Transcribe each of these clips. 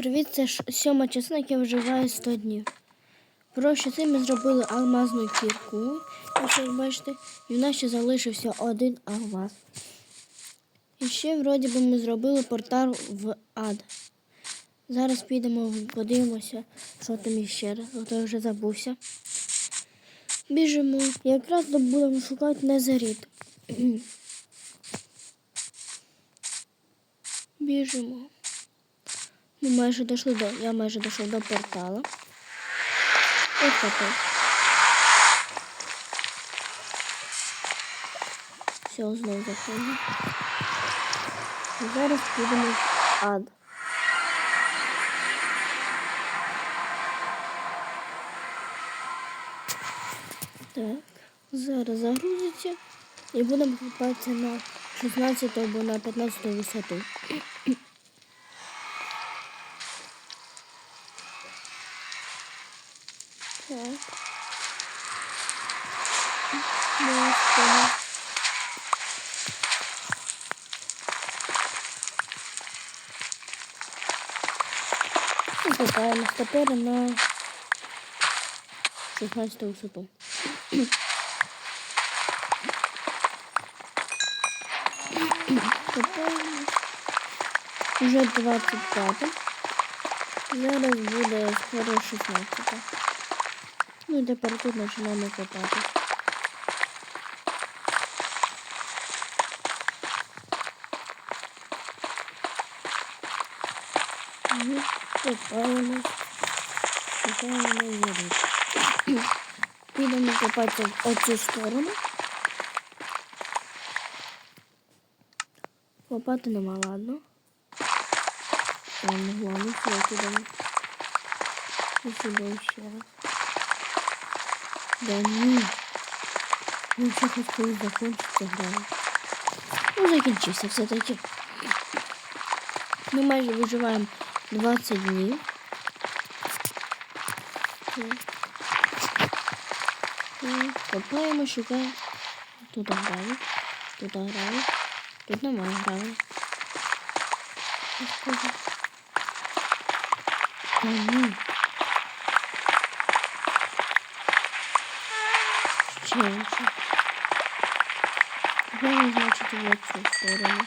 Привіт, це сьома частина, яка вживає 100 днів. Про щаси ми зробили алмазну кірку, як ви бачите, і в нас ще залишився один алмаз. І ще, вроді би, ми зробили портал в ад. Зараз підемо, подивимося, що там іще раз, а вже забувся. Біжимо. Якраз будемо шукати незаріт. Біжимо. Ми майже дійшли до. Я майже дійшов до портала. Ось капець. Все, знову заходимо. Зараз підемо в ад. Так, зараз загрузиться і будемо купатися на 16 або на 15 висоту. І купаємось тепер на 16 висоту. Купаємось. Уже 25. Зараз буде скоро 16. Ну і тепер тут починаємо копати. І горить. Підемо копати в оцю сторону. Копати нема, ладно. Там головне, я туди. І сюди ще раз. Да ні. Ну що хоч коли закінчиться гра. Ну, закінчився все-таки. Ми майже виживаємо 20 днів. І Копаємо, шукаємо. Тут грали. Тут грали. Тут немає. Господи. Та ні. Ще інше. Тепер, значить, в цю сторону.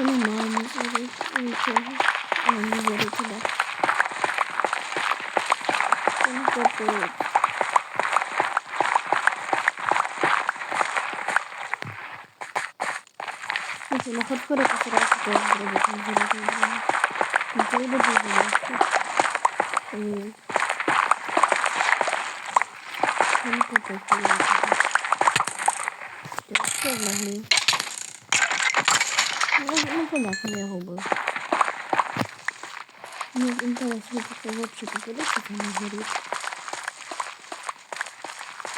Поки що немає не зарить нічого. А, не зарить туди. Там копають. Слушай, на хардкоре постараюсь тоже Ну, ну понятно, я губив. Мне интересно, как вообще попадется там на горит.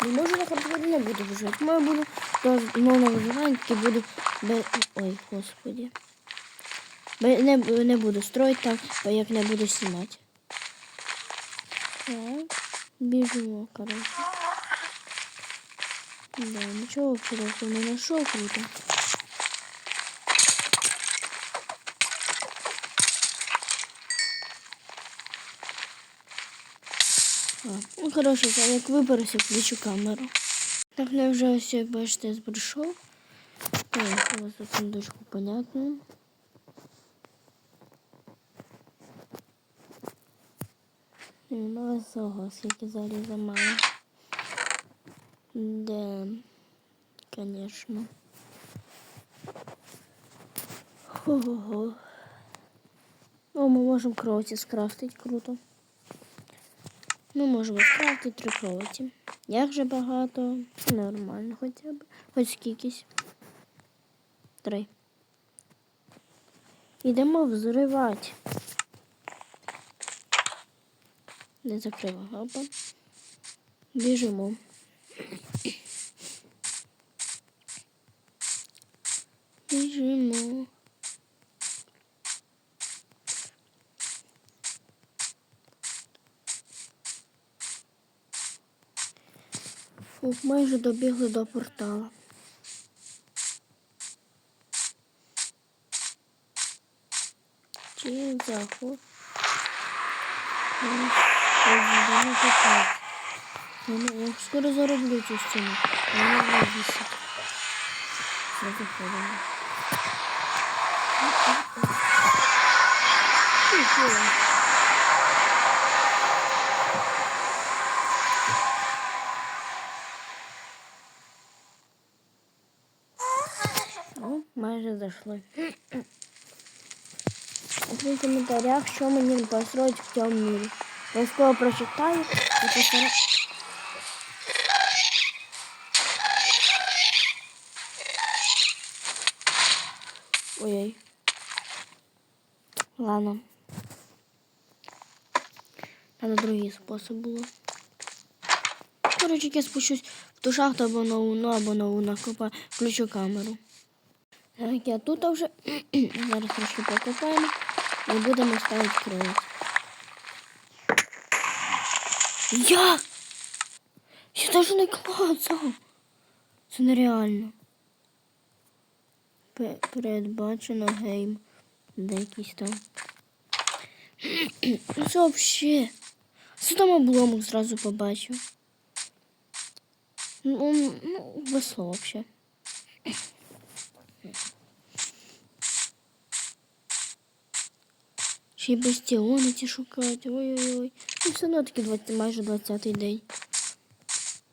Не можу на хардкорі не буду виживати. Маю буду ну, на виживанні буду. Ой, господи. Не, не буду строїти там, як не буду знімати. Так, біжимо, коротше. Да, нічого просто не знайшов круто. Ну хорошо, це як виберуся, включу камеру. Так, я вже ось, як бачите, ось за сундучку, понятно. І у нас ого, скільки заліза мало. Да, конечно. Ого. О, ми можемо кровати скрафтити, круто. Ми можемо скрафтити три кроваті. Як же багато? Нормально хоча б. Хоч скількись. Три. Ідемо взривати. Не закрила гапа. Біжимо. Біжимо. Фух, майже добігли до портала. Чи заход? Я скоро зароблю цю стіну. Вона вивісить. Все заходимо. Нічого. Ну, майже зайшли. Напишіть в коментарях, що мені построїть в цьому мірі. Обов'язково прочитаю і постараюсь. Ой-ой. Ладно. Надо другий спосіб було. Коротше, я спущусь в ту шахту або на луну, або на луну, включу камеру. Я тут вже зараз трошки покопаємо і будемо ставити кровать. Я! Я даже не клацав. Це нереально. Пе- Передбачено гейм. Де якийсь там. Це вообще. Це там обломок зразу побачив. Ну, ну весело вообще. Ще й бастіони ті шукати. Ой-ой-ой. Ну, все одно таки 20, майже 20-й день.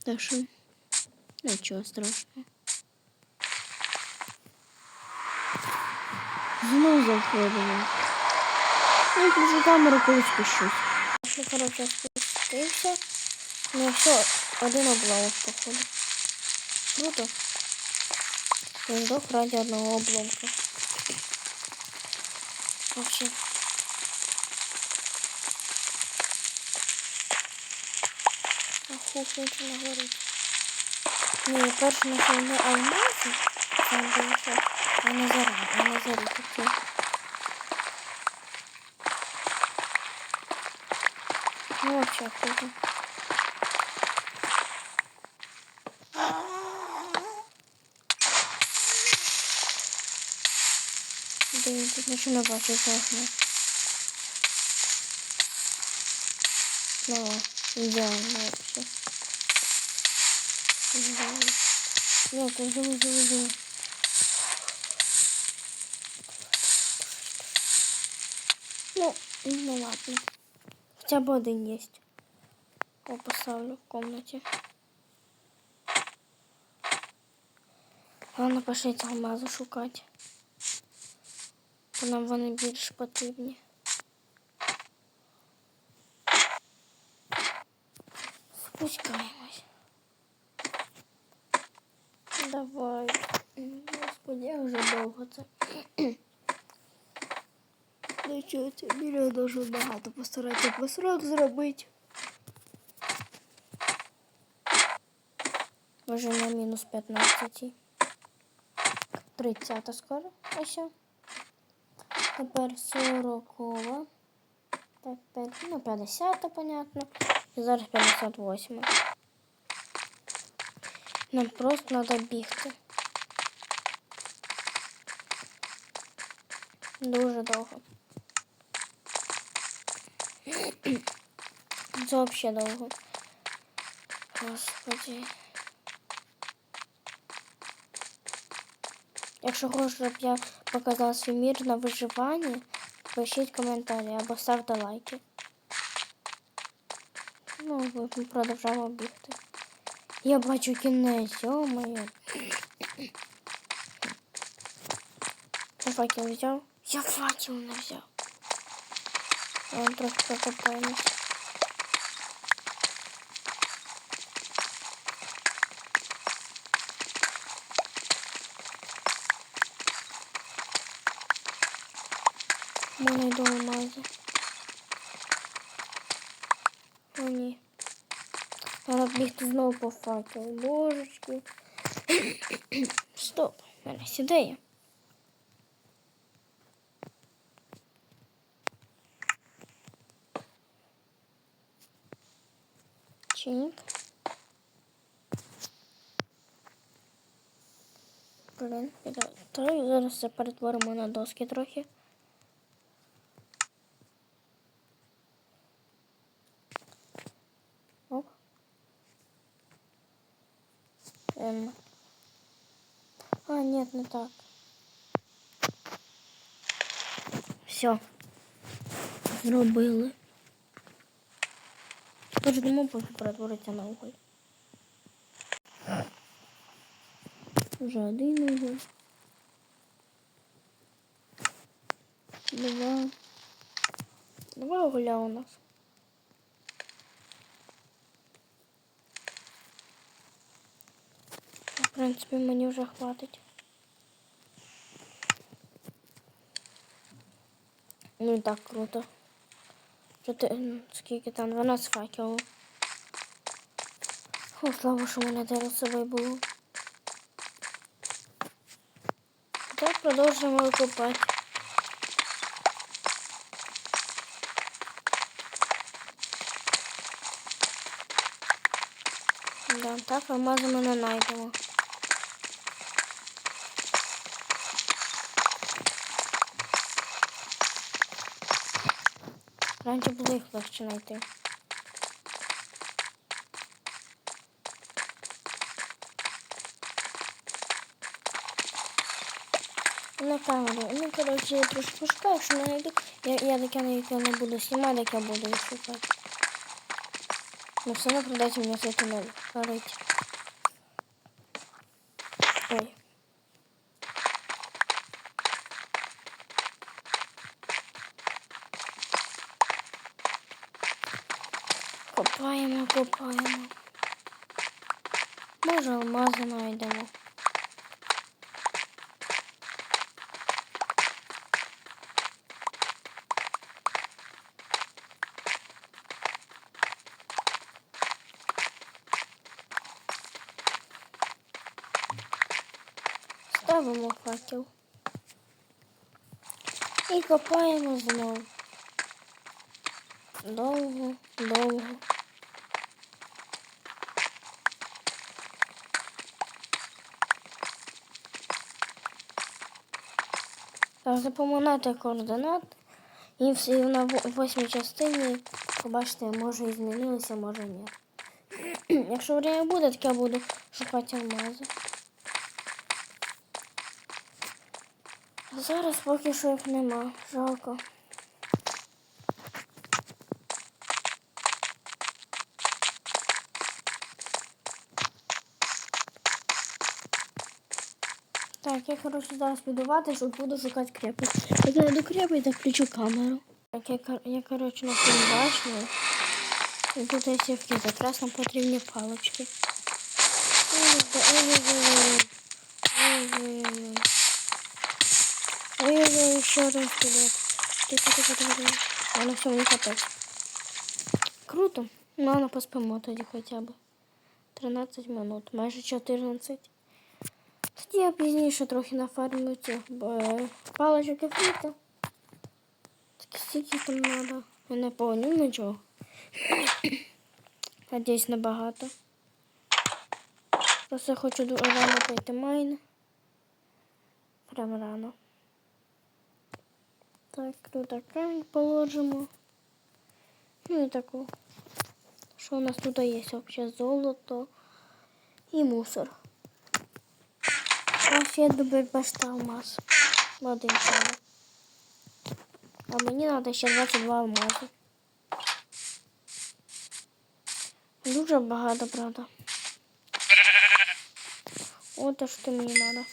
Так що нічого страшного. Знову заходимо. Ну, я включу камеру, коли спущусь. Ну, коротше, спустився. Ну, все, один обломок, походу. Круто. Я здох ради одного обломка. Вообще. Ахух, нічого не горить. Ні, перше на не алмази. Там дивіться. А не заря, а не заря такі. Ну, вообще круто. Блин, тут нічого не бачу жахне. Ну, идеально вообще. Нет, живу, живу, живу. Ну, ну ладно. Хотя бы один есть. О, поставлю в комнате. Ладно, пошліть алмази шукати. Бо нам вони більш потрібні. Спускаємось. Давай. Господи, я вже довго це. Що, це біля дуже багато постаратися посрок зробити. Вже на мінус 15. 30 скоро. Ось. Тепер 40. Тепер, ну, 50, понятно. І зараз 58. Нам просто треба бігти. Дуже довго. Це взагалі довго. Господи. Якщо хочете, щоб я показала свій мір на виживанні, пишіть коментарі або ставте лайки. Ну, ми продовжаємо бігти. Я бачу кінець, йо-моє. Я факел взяв? Я факел не взяв. Я вам трохи покопаємось. Ми знайду алмази. О, ні. Треба бігти знову по факел. Божечки. Стоп, в мене сідає. Чиник. Блин, піде. зараз це перетворимо на доски трохи. Нет, не так. Все. Зробили. Тож думаю, поки перетвориться на уголь. Вже один уголь. Два. Два угля у нас. В принципі, мені вже хватить. Ну і так круто. Чотири, скільки там? 12 факелів. О, слава, що в мене собою було. Так, продовжуємо копати. Да, так, алмази ми не знайдемо. Раніше було їх легше знайти. На камеру. Ну, коротше, я трошки пошукаю, якщо не знайду. Я, я таке на не буду знімати, як я буду їх шукати. Ну, все одно придеться мені з цим варити. Ой. Копаємо, копаємо. Може, алмази знайдемо. Ставимо факел. І копаємо знову. Довго, довго. Так, запоминайте координати. І на восьмій частині, побачите, може і змінилися, може ні. Якщо время буде, так я буду шукати алмази. А зараз поки що їх нема. Жалко. Так, я, коротше, зараз піду вати, щоб буду шукати крепость. Я йду крепость, так включу камеру. Так, я, я коротше, на цьому бачила. І тут є сівки, якраз нам потрібні палочки. Ой-ой-ой. Ще один скелет. Тихо, тихо, тихо, тихо. А на всьому не капець. Круто. Ну, поспимо тоді хоча б. 13 минут, майже 14. Тоді я пізніше трохи нафармлю цих е, паличок і фруктів. Так стільки там треба. Я не повню нічого. Надіюсь, небагато. Просто хочу рано пройти майн. Прямо рано. Так, тут камінь положимо. Ну і таку. Що у нас тут є? Взагалі золото і мусор. Ще добить башта алмаз. Один треба. А мені треба ще 22 алмази. Дуже багато, правда. От те, що мені треба.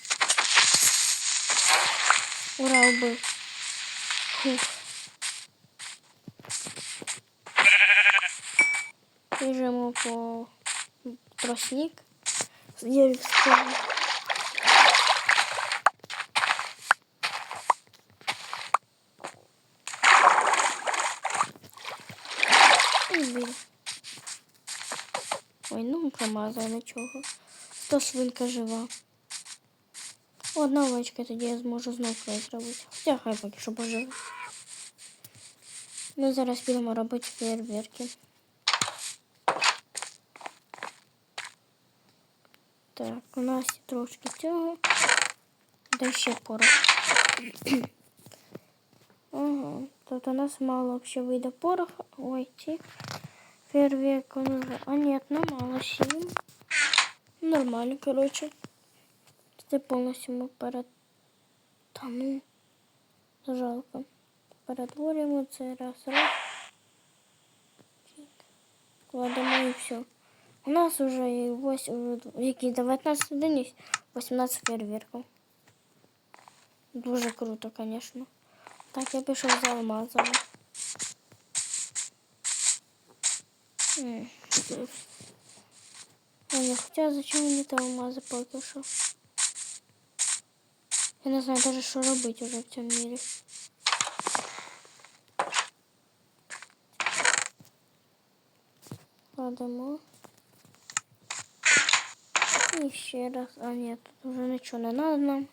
Ура, убив. Фух. Біжимо по тростник. Я ну промазала нічого. То свинка жива. Одна овечка, тоді я зможу знову край зробити. Хоча хай поки що поживе. Ми зараз підемо робити фейерверки. Так, у нас є трошки цього. Де ще порох. ага. Тобто у нас мало взагалі вийде порох. Ой, ці Фейерверки. вони- А ні, ну мало сім. Нормально, коротше. Це повністю ми перед... Та ну, жалко. Перетворюємо це раз, раз. Кладемо і все. У нас уже і ось уже які 19 днів, 18 фейерверків. Дуже круто, звісно. Так, я пішов за алмазами. хотя зачем мені та алмази поки що? Я не знаю даже, що робити вже в цьому мірі. Кладемо. І ще раз. А ні, тут вже нічого не надо нам.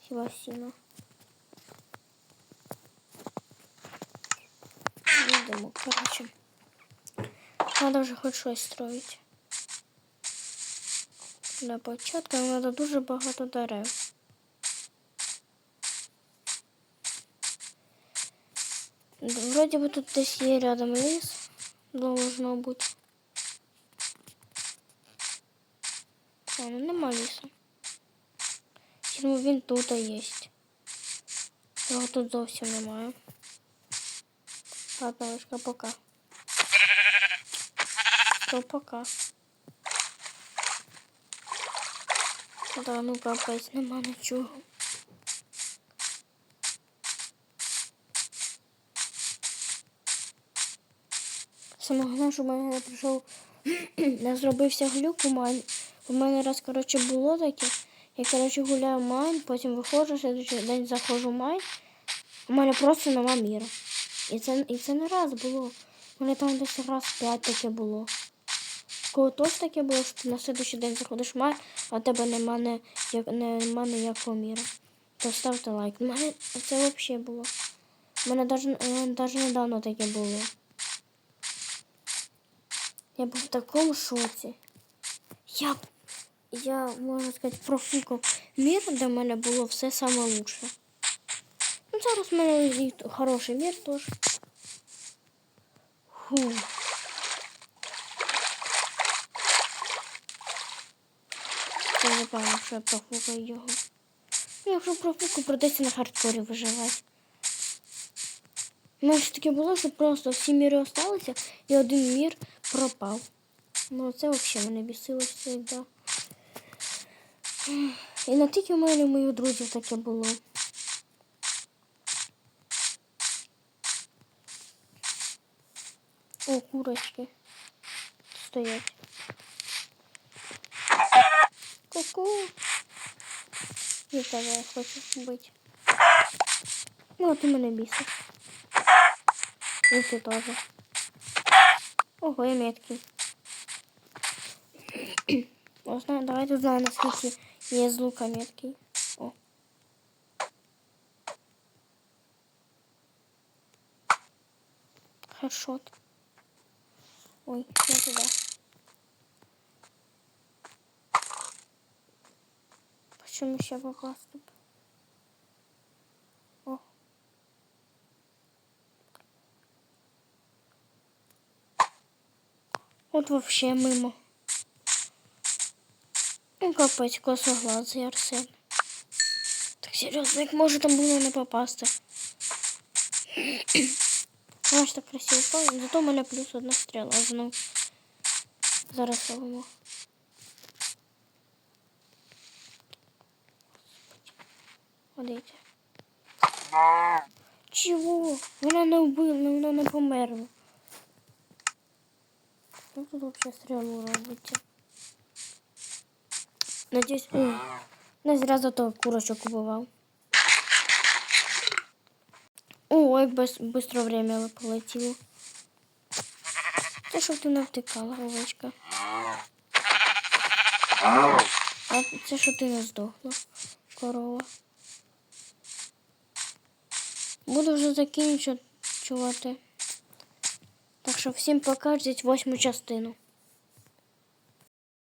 Хіба сіно. Йдемо, коротше. Надо вже хоч щось строїти. Для початку треба дуже багато дерев. Вроді би тут десь є рядом ліс. Должно бути. А, ну нема лісу. Ну він тут є. Його тут зовсім немає. Ладно, пока. То пока. Да, ну капець, нема нічого. Саме головне, що в мене прийшов, я зробився глюк у майн. У мене раз, коротше, було таке. Я, коротше, гуляю в майн, потім виходжу, следующий день заходжу в майн. У мене просто нема міра. І це, і це не раз було. У мене там десь раз п'ять таке було. Коли тож таке було, що ти на следующий день заходиш в май, а в тебе нема, не, як, нема ніякого міра. То ставте лайк. У мене це взагалі було. У мене навіть недавно таке було. Я був в такому шоці. Я, я можна сказати, профукав мір, де в мене було все лучше. Ну, зараз в мене хороший мір теж. Фу. Я що я профукаю його. Ну, якщо профукаю, придеться на хардкорі виживати. У мене ж таке було, що просто всі міри осталися і один мір пропав. Ну це взагалі мене бісило завжди. І не тільки в мене, моїх друзів таке було. О, курочки. Стоять. Ку-ку. І тебе я хочу бити. Ну, а ти мене бісиш. І ти теж. Ого, я меткий. О, знаю, давайте узнаем, наскільки є з лука меткий. О. Хедшот. Ой, не туда. Почему ще попасти? О. От вообще мимо. Ну, капець, косоглазий Арсен. Так серйозно, як може там було не попасти? Вона так красиво зато в мене плюс одна стріла знов. Зараз робимо. Ходите. Чого? Вона не вбила, вона не померла. Що тут взагалі стрілу робиться? Надіюсь, ой, не зря зато курочок купував. О, без, быстро время полетіло. Це щоб ти не втикала, овечка. А це що ти не здохла, корова. Буду вже закінчувати. Так що всім пока, ждіть восьму частину.